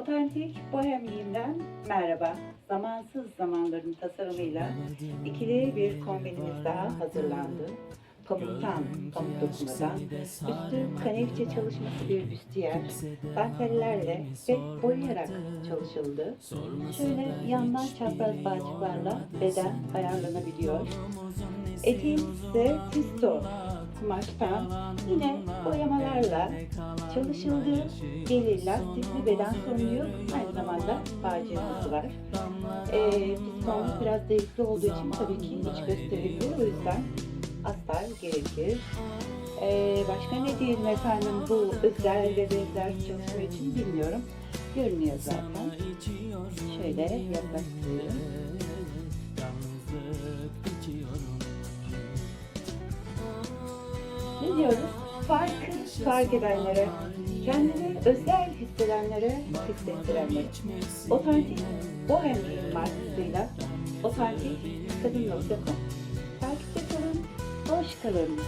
Otantik Bohemian'den merhaba. Zamansız zamanların tasarımıyla ikili bir kombinimiz daha hazırlandı. Pamuktan, pamuk dokumadan, üstü kaneviçe çalışması bir büstiyer, dantellerle ve boyayarak çalışıldı. Şöyle yandan çapraz bağcıklarla beden ayarlanabiliyor. Eteğimiz ise tisto kumaştan yine boyamalarla çalışıldı. Beli lastikli beden yok. Aynı zamanda bağcığımız var. Ee, piston biraz delikli olduğu için tabii ki iç gösterebilir. O yüzden astar gerekir. Ee, başka ne diyelim efendim bu özel ve benzer çalışma için bilmiyorum. Görünüyor zaten. Şöyle yaklaştırayım. Ne diyoruz? Farkı fark edenlere, kendini özel hissedenlere, hissettirenlere. Otantik Bohemian markasıyla otantik kadın.com Takipte kalın, hoş kalın.